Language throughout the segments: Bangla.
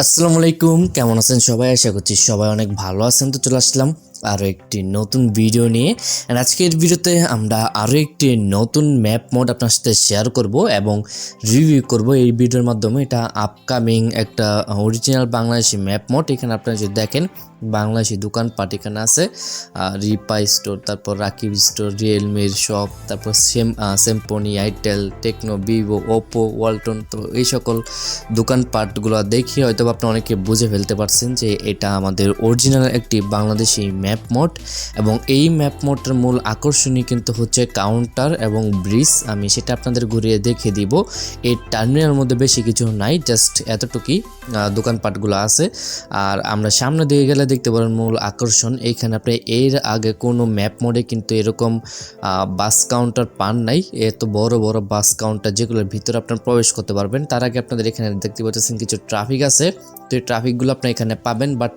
আসসালামু আলাইকুম কেমন আছেন সবাই? আশা করছি সবাই অনেক ভালো আছেন তো চলে আসলাম আরও একটি নতুন ভিডিও নিয়ে। আজকের ভিডিওতে আমরা আরও একটি নতুন ম্যাপ মোড আপনার সাথে শেয়ার করব এবং রিভিউ করব। এই ভিডিওর মাধ্যমে এটা আপকামিং একটা অরিজিনাল বাংলাদেশি ম্যাপ মোড এখানে আপনারা যদি দেখেন বাংলাদেশি দোকানপাট এখানে আছে। আহ, রিপা স্টোর তারপর রাকিব স্টোর রিয়েলমির শপ তারপর same সেমপনি Itel Tecno Vivo Oppo Walton তো এই সকল দোকানপাটগুলো দেখে হয়তো আপনি অনেকে বুঝে ফেলতে পারছেন যে এটা আমাদের অরিজিনাল একটি বাংলাদেশি ম্যাপ মোড এবং এই ম্যাপ মোডটার মূল আকর্ষণই কিন্তু হচ্ছে কাউন্টার এবং ব্রিজ আমি সেটা আপনাদের ঘুরিয়ে দেখিয়ে দিব। এই টার্মিনালের মধ্যে বেশি কিছু নাই জাস্ট এতটুকুই দোকানপাটগুলো আছে। আর আমরা সামনে দিকে গেলে দেখতে পারেন মূল আকর্ষণ। এইখানে আপনি এর আগে কোনো ম্যাপ মোডে কিন্তু এরকম বাস কাউন্টার পান নাই। এত বড় বড় বাস কাউন্টার যেগুলোর ভিতরে আপনার প্রবেশ করতে পারবেন, তার আগে আপনাদের এখানে দেখতে পাচ্ছেন কিছু ট্রাফিক আছে। তো ট্রাফিকগুলো আপনি এখানে পাবেন বাট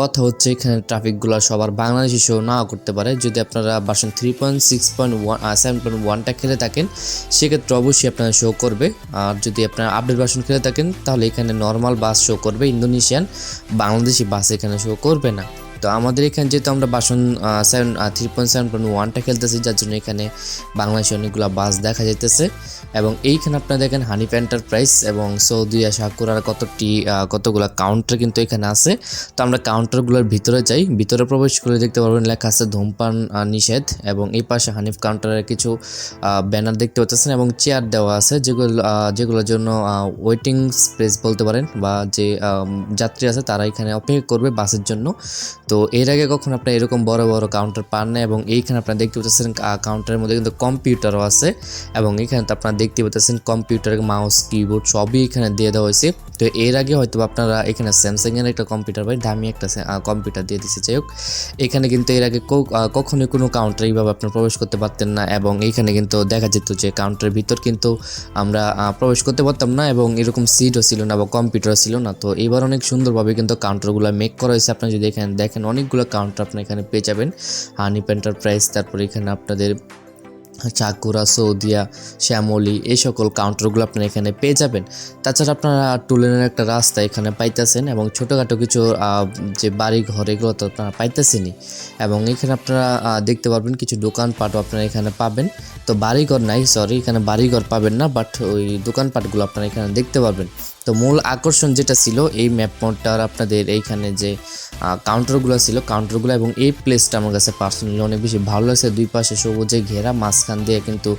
কথা হচ্ছে এখানে ট্রাফিকগুলো সবার বাংলাদেশি শো না করতে পারে। যদি আপনারা version three point six point one seven point ওয়ানটা খেলে থাকেন, সেক্ষেত্রে অবশ্যই আপনারা শো করবে। আর যদি আপনারা আপডেট বাসন খেলে থাকেন, তাহলে এখানে নর্মাল বাস শো করবে। ইন্দোনেশিয়ান বাংলাদেশি বাস এখানে শো করবে না। তো আমাদের এখানে যেহেতু আমরা version seven three point seven point ওয়ানটা খেলতেছি, যার জন্য এখানে বাংলাদেশে অনেকগুলো বাস দেখা যাইতেছে। এবং এইখানে আপনারা দেখেন হানিফ এন্টারপ্রাইজ এবং সৌদিয়া সাকুরার কতটি কতগুলো কাউন্টার কিন্তু এখানে আছে। তো আমরা কাউন্টারগুলোর ভিতরে যাই। ভিতরে প্রবেশ করে দেখতে পারবেন লেখা আছে ধূমপান নিষেধ এবং এই পাশে হানিফ কাউন্টারের কিছু ব্যানার দেখতে পাচ্ছেন এবং চেয়ার দেওয়া আছে, যেগুলো যেগুলোর জন্য ওয়েটিং স্পেস বলতে পারেন বা যে যাত্রী আছে তারা এখানে অপেক্ষা করবে বাসের জন্য। তো এর আগে কখন আপনার এরকম বড় বড় কাউন্টার পান না এবং এইখানে আপনারা দেখতে পাচ্ছেন কাউন্টারের মধ্যে কিন্তু কম্পিউটারও আছে এবং এখানে তো আপনারা দেখতে পাচ্ছেন কম্পিউটার মাউস কিবোর্ড সবই এখানে দিয়ে দেওয়া হয়েছে। তো এর আগে হয়তো আপনারা এখানে স্যামসাং এর একটা কম্পিউটার পাই দামি একটা কম্পিউটার দিয়ে দিচ্ছে যাই হোক, এখানে কিন্তু এর আগে কখনোই কোনো কাউন্টার এইভাবে আপনার প্রবেশ করতে পারতেন না এবং এইখানে কিন্তু দেখা যেত যে কাউন্টারের ভিতর কিন্তু আমরা প্রবেশ করতে পারতাম না এবং এরকম সিটও ছিল না বা কম্পিউটারও ছিল না। তো এবার অনেক সুন্দরভাবে কিন্তু কাউন্টারগুলো মেক করা হয়েছে। আপনারা যদি এখানে দেখেন অনেকগুলো কাউন্টার আপনি এখানে পেয়ে যাবেন। হানিপ এন্টারপ্রাইজ তারপরে এখানে আপনাদের চাকুরা, সৌদিয়া, শ্যামলি, এই সকল কাউন্টারগুলো আপনারা এখানে পেয়ে যাবেন। তাছাড়া আপনারা টুলেনের একটা রাস্তা এখানে পাইতেছেন এবং ছোটোখাটো কিছু যে বাড়ি ঘর এগুলো তো আপনারা পাইতেছেনই। এবং এখানে আপনারা দেখতে পারবেন কিছু দোকানপাটও আপনারা এখানে পাবেন। তো বাড়িঘর নাই সরি এখানে বাড়িঘর পাবেন না বাট ওই দোকানপাটগুলো আপনারা এখানে দেখতে পারবেন। তো মূল আকর্ষণ যেটা ছিল এই ম্যাপ মোডটার আপনাদের এইখানে যে কাউন্টারগুলো ছিল কাউন্টারগুলো এবং এই প্লেসটা আমার কাছে পার্সোনালি অনেক বেশি ভালো লাগছে। দুই পাশে সবুজে ঘেরা, মাঝখান দিয়ে কিন্তু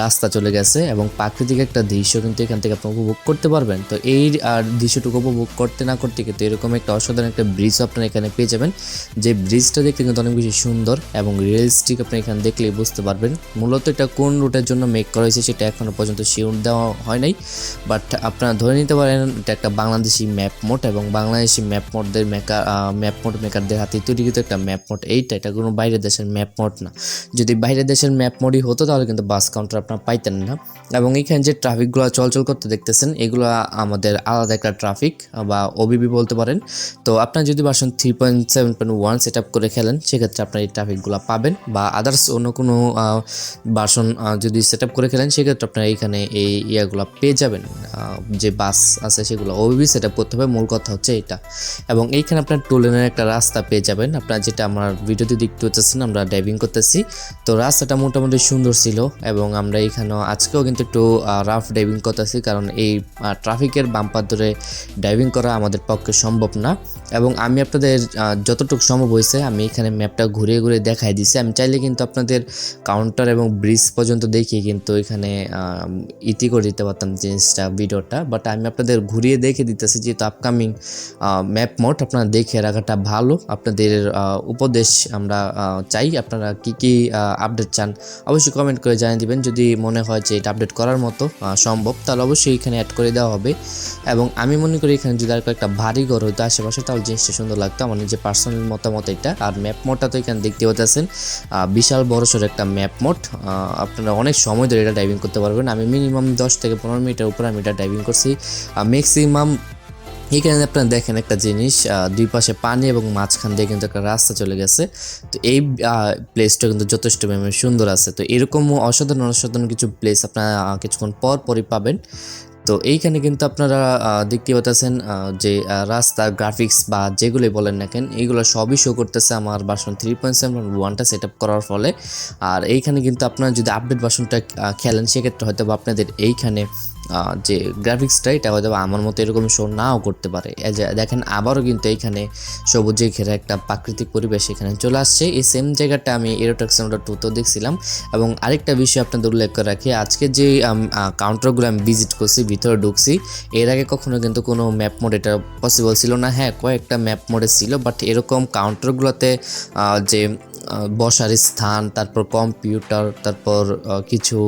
রাস্তা চলে গেছে এবং প্রাকৃতিক একটা দৃশ্য কিন্তু এখান থেকে আপনি উপভোগ করতে পারবেন। তো এই আর দৃশ্যটুকু উপভোগ করতে না করতে কিন্তু এরকম একটা অসাধারণ একটা ব্রিজ আপনারা এখানে পেয়ে যাবেন। যে ব্রিজটা দেখতে কিন্তু অনেক বেশি সুন্দর এবং রিয়েলিস্টিক আপনি এখানে দেখলেই বুঝতে পারবেন। মূলত এটা কোন রুটের জন্য মেক করা হয়েছে সেটা এখনও পর্যন্ত শিওর দেওয়া হয় নাই। বাট আপনারা ধরে নিতে পারেন এটা একটা বাংলাদেশি ম্যাপ মোড এবং বাংলাদেশি ম্যাপ মোডদের মেকার ম্যাপ মোড মেকারদের হাতে তৈরিকৃত একটা ম্যাপ মোড এইটা, এটা কোনো বাইরের দেশের ম্যাপ মোড না। যদি বাইরের দেশের ম্যাপ মোডই হতো, তাহলে কিন্তু বাস কাউন্টার আপনারা পাইতেন না। এবং এখানে যে ট্রাফিকগুলো চলচল করতে দেখতেছেন, এগুলো আমাদের আলাদা একটা ট্রাফিক বা ওবিবি বলতে পারেন। তো আপনার যদি version three point seven point one set up করে খেলেন, সেক্ষেত্রে আপনার এই ট্রাফিকগুলো পাবেন। বা আদার্স অন্য কোনো ভার্সন যদি সেট আপ করে খেলেন, সেক্ষেত্রে আপনার এইখানে এই ইয়াগুলো পেয়ে যাবেন। যে বাস আছে সেগুলো। ওবিবি সেট আপ করতে হবে, মূল কথা হচ্ছে এটা। এবং এইখানে আপনার টোলেনের একটা রাস্তা পেয়ে যাবেন। আপনার যেটা আমার ভিডিওতে দেখতে হচ্ছেন আমরা ড্রাইভিং করতেছি। তো রাস্তাটা মোটামুটি সুন্দর ছিল এবং আমরা এখানেও আজকেও কিন্তু একটু রাফ ড্রাইভিং করতেছি কারণ এই ট্রাফিকের বাম্পার ধরে ড্রাইভিং করা আমাদের পক্ষে সম্ভব না। এবং আমি আপনাদের যতটুকু সম্ভব হয়েছে, আমি এখানে ম্যাপটা ঘুরে ঘুরে দেখাই দিছি। আমি চাইলে কিন্তু আপনাদের কাউন্টার এবং ব্রিজ পর্যন্ত দেখিয়ে কিন্তু এখানে ইতি করে দিতে পারতাম জিনিসটা ভিডিওটা বাট আমি আপনাদের ঘুরিয়ে দেখে দিতেছি যেহেতু আপকামিং ম্যাপ মোড আপনারা দেখে রাখাটা ভালো। আপনাদের উপদেশ আমরা চাই। আপনারা কি কি আপডেট চান অবশ্যই কমেন্ট করে জানিয়ে দিবেন। যদি মনে হয় যে এটা আপডেট করার মতো সম্ভব, তাহলে অবশ্যই এখানে অ্যাড করে দেওয়া হবে। এবং আমি মনে করি এখানে যদি আর কয়েকটা ভারী ঘর হতো আশেপাশে, তাহলে জিনিসটা সুন্দর লাগতো। আমার নিজের পার্সোনাল মতামত এটা। আর ম্যাপ মোডটা তো এখানে দেখতে পাচ্ছেন বিশাল বড়সড় একটা ম্যাপ মোড আপনারা অনেক সময় ধরে এটা ড্রাইভিং করতে পারবেন। আমি মিনিমাম দশ থেকে পনেরো মিনিটের উপরে আমি এটা ড্রাইভিং করছি। ম্যাক্সিমাম এখানে আপনারা দেখেন একটা জিনিস দুই পাশে পানি এবং মাঝখান দিয়ে কিন্তু একটা রাস্তা চলে গেছে। তো এই প্লেসটা কিন্তু যথেষ্ট সুন্দর আছে। তো এরকম অসাধারণ অসাধারণ কিছু প্লেস আপনারা কিছুক্ষণ পর পরই পাবেন। তো এইখানে কিন্তু আপনারা দেখতে পাচ্ছেন যে রাস্তা গ্রাফিক্স বা যেগুলোই বলেন না কেন এইগুলো সবই শো করতেছে আমার বাসন থ্রি পয়েন্ট সেভেন ওয়ানটা সেট আপ করার ফলে। আর এইখানে কিন্তু আপনারা যদি আপডেট বাসনটা খেলেন, সেক্ষেত্রে হয়তো আপনাদের এইখানে যে গ্রাফিক্সটা এটা হয়তো আমার মতো এরকম শো নাও করতে পারে। দেখেন, আবারও কিন্তু এইখানে সবুজে ঘেরা একটা প্রাকৃতিক পরিবেশ এখানে চলে আসছে। এই সেম জায়গাটা আমি এরোটাক্সনোটা টুতেও দেখছিলাম। এবং আরেকটা বিষয় আপনাদের উল্লেখ করে রাখি, আজকে যে কাউন্টারগুলো আমি ভিজিট করছি, ভিতরে ঢুকছি, এর আগে কখনো কিন্তু কোনো ম্যাপ মোড এটা পসিবল ছিল না। হ্যাঁ কয়েকটা ম্যাপ মোডে ছিল বাট এরকম কাউন্টারগুলোতে যে বসার স্থান, তারপর কম্পিউটার তারপর কিছু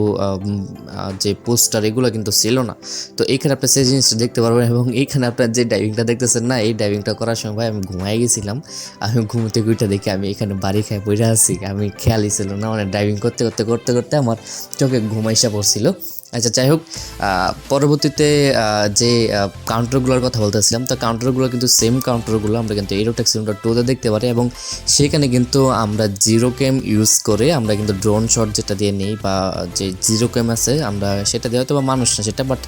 যে পোস্টার এগুলো কিন্তু ছিল না। তো এখানে আপনি সেই জিনিসটা দেখতে পারবেন এবং এইখানে আপনার যে ডাইভিংটা দেখতেছেন না, এই ডাইভিংটা করার সময় ভাই আমি ঘুমাই গেছিলাম। আমি ঘুমতে ঘুরতে দেখি আমি এখানে বাড়ি খাই বইরা আছি। আমি খেয়ালই ছিল না মানে ড্রাইভিং করতে করতে করতে করতে আমার চোখে ঘুমাইসা পড়ছিল। আচ্ছা যাই হোক পরবর্তীতে যে কাউন্টারগুলোর কথা বলতেছিলাম, তো কাউন্টারগুলো কিন্তু সেম কাউন্টারগুলো আমরা কিন্তু এরোটেক্স সিলিন্ডার টুতে দেখতে পারি এবং সেখানে কিন্তু আমরা জিরো ক্যাম ইউজ করে আমরা কিন্তু ড্রোন শট যেটা দিয়ে নিই বা, যে জিরো ক্যাম আছে, আমরা সেটা দিয়ে হয়তো বা মানুষ না সেটা বাট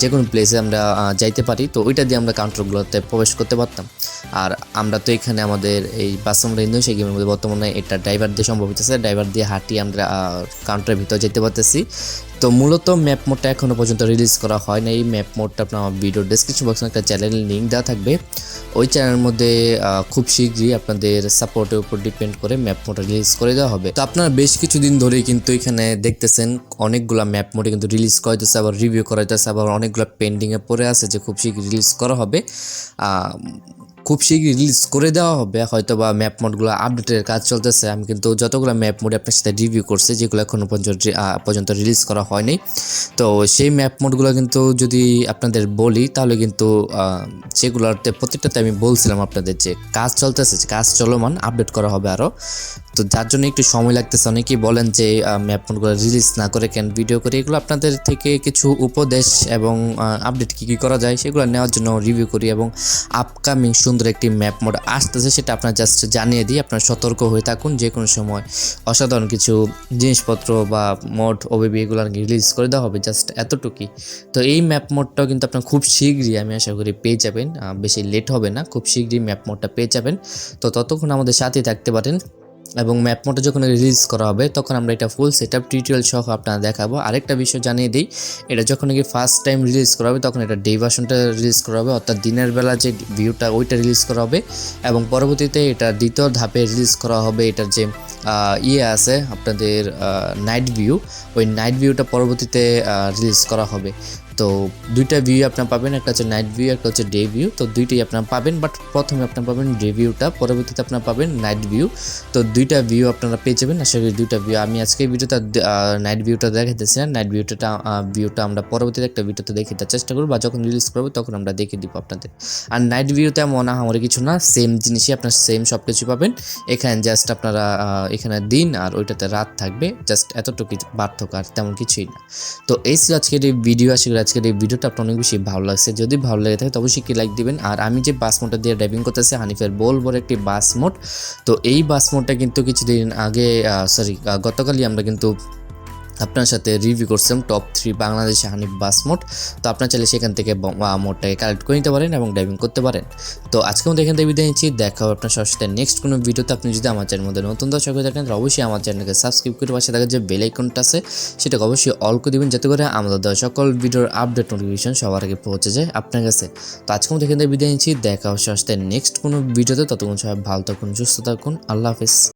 যে কোনো প্লেসে আমরা যাইতে পারি, তো ওইটা দিয়ে আমরা কাউন্টারগুলোতে প্রবেশ করতে পারতাম। আর আমরা তো এখানে আমাদের এই বাস আমরা ইন্দোনেশিয়া গেমের মধ্যে বর্তমানে এটা ড্রাইভার দিয়ে সম্ভব হইতেছে ড্রাইভার দিয়ে হাঁটি আমরা কাউন্টারের ভিতর যেতে পারতেছি। তো মূলত ম্যাপ মোডটা এখনও পর্যন্ত রিলিজ করা হয় না এই ম্যাপ মোডটা আপনার আমার ভিডিও ডেসক্রিপশন বক্সে একটা চ্যানেলের লিঙ্ক দেওয়া থাকবে। ওই চ্যানেলের মধ্যে খুব শীঘ্রই আপনাদের সাপোর্টের উপর ডিপেন্ড করে ম্যাপ মোডটা রিলিজ করে দেওয়া হবে। তো আপনারা বেশ কিছুদিন ধরেই কিন্তু এখানে দেখতেছেন, অনেকগুলো ম্যাপ মোডে কিন্তু রিলিজ করাইতেছে, আবার রিভিউ করাইতেছে, আবার অনেকগুলো পেন্ডিংয়ে পড়ে আছে যে খুব শীঘ্রই রিলিজ করা হবে। খুব শীঘ্রই রিলিজ করে দেওয়া হবে। হয়তো বা ম্যাপ মোডগুলো আপডেটের কাজ চলতেছে। আমি কিন্তু যতগুলো ম্যাপ মোড আপনার সাথে রিভিউ করছি, যেগুলো এখনও পর্যন্ত পর্যন্ত রিলিজ করা হয়নি। তো সেই ম্যাপ মোডগুলো কিন্তু যদি আপনাদের বলি, তাহলে কিন্তু সেগুলোতে প্রত্যেকটাতে আমি বলছিলাম আপনাদের যে কাজ চলতেছে কাজ চলমান আপডেট করা হবে আরও তো যার জন্য একটু সময় লাগতেছে। অনেকেই বলেন যে ম্যাপ মোডগুলো রিলিজ না করে কেন ভিডিও করে? এগুলো আপনাদের থেকে কিছু উপদেশ এবং আপডেট কী কী করা যায়, সেগুলো নেওয়ার জন্য রিভিউ করি এবং আপকামিং সুন্দর একটি ম্যাপ মোড আসতেছে, সেটা আপনার জাস্ট জানিয়ে দিই। আপনার সতর্ক হয়ে থাকুন, যে কোনো সময় অসাধারণ কিছু জিনিসপত্র বা মোড ওবিবি এগুলো রিলিজ করে দেওয়া হবে জাস্ট এতটুকুই। তো এই ম্যাপ মোডটাও কিন্তু আপনার খুব শীঘ্রই, আমি আশা করি পেয়ে যাবেন। বেশি লেট হবে না, খুব শীঘ্রই ম্যাপ মোডটা পেয়ে যাবেন। তো ততক্ষণ আমাদের সাথে থাকতে পারেন। এবং ম্যাপ মোডটা যখন রিলিজ করা হবে, তখন আমরা এটা ফুল সেট আপ টিউটোরিয়াল সহ আপনারা দেখাবো। আরেকটা বিষয় জানিয়ে দিই, এটা যখন নাকি ফার্স্ট টাইম রিলিজ করা হবে, তখন এটা ডে ভার্সনটা রিলিজ করা হবে, অর্থাৎ দিনের বেলা যে ভিউটা ওইটা রিলিজ করা হবে এবং পরবর্তীতে এটা দ্বিতীয় ধাপে রিলিজ করা হবে, এটার যে ইয়ে আছে আপনাদের নাইট ভিউ ওই নাইট ভিউটা পরবর্তীতে রিলিজ করা হবে। তো দুইটা ভিউ আপনার পাবেন, একটা হচ্ছে নাইট ভিউ একটা হচ্ছে ডে ভিউ তো দুইটাই আপনার পাবেন বাট প্রথমে আপনার পাবেন ডে ভিউটা পরবর্তীতে আপনার পাবেন নাইট ভিউ তো দুইটা ভিউ আপনারা পেয়ে যাবেন, আশা করি দুইটা ভিউ আমি আজকে ভিডিওটা নাইট ভিউটা দেখাতেছি না নাইট ভিউটা ভিউটা আমরা পরবর্তীতে একটা ভিডিওতে দেখে চেষ্টা করব, বা যখন রিলিজ করব তখন আমরা দেখে দিব আপনাদের। আর নাইট ভিউতে এমন আমার কিছু না সেম জিনিসই আপনার সেম সব কিছু পাবেন। এখানে জাস্ট আপনারা এখানে দিন আর ওইটাতে রাত থাকবে জাস্ট এতটুকু পার্থক্য, আর তেমন কিছুই না। তো এই ছিল আজকের এই ভিডিও আশা করি আজকের এই ভিডিওটা আপনার অনেক বেশি ভালো লাগছে। যদি ভালো লাগে থাকে অবশ্যই কি লাইক দিবেন। আর আমি যে বাস মোডটা দিয়ে ড্রাইভিং করতেছি, হানিফের বল বড় একটি বাস মোট তো এই বাস মোটটা কিন্তু কিছুদিন আগে সরি গতকালই আমরা কিন্তু আপনার সাথে রিভিউ করছিলাম টপ থ্রি বাংলাদেশে হানিফ বাস মোড তো আপনার চাইলে সেখান থেকে মোডটাকে কালেক্ট করে নিতে পারেন এবং ড্রাইভিং করতে পারেন। তো আজকে মধ্যে এখান থেকে বিদায় নিচ্ছি। দেখা হবে আপনার সবার সাথে নেক্সট কোনো ভিডিওতে। আপনি যদি আমার চ্যানেল মধ্যে নতুন দর্শক হয়ে থাকেন, তাহলে অবশ্যই আমার চ্যানেলকে সাবস্ক্রাইব করে পাশে থাকা যে বেল আইকনটা আছে, সেটাকে অবশ্যই অল করে দিবেন, যাতে করে আমাদের দেওয়া সকল ভিডিওর আপডেট নোটিফিকেশন সবার আগে পৌঁছে যায় আপনার কাছে। তো আজকে মধ্যে এখান থেকে বিদায় নিচ্ছি। দেখা হবে সবার সাথে নেক্সট কোনো ভিডিওতে। ততক্ষণ সবাই ভালো থাকুন, সুস্থ থাকুন। আল্লাহ হাফিজ।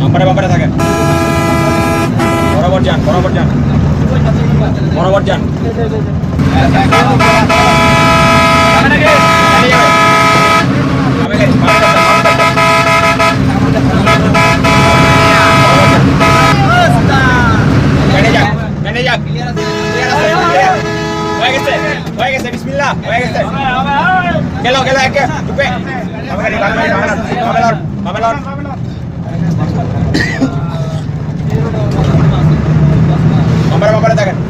বাম্পারে বাম্পারে থাকেন বরাবর যান বরাবর যান। বরাবর যান সামনে যাবে। সামনে যাবে, সামনে যাবে। মেনে যাক, মেনে যাক। Clear আছে, clear। হয়ে গেছে, হয়ে গেছে, বিসমিল্লাহ, হয়ে গেছে। গেল, গেল, একে, ঢুকবে। বামে গাড়ি, বামে গাড়ি, বামে লন, বামে লন, বামে লন। বাম্পারে দেখেন।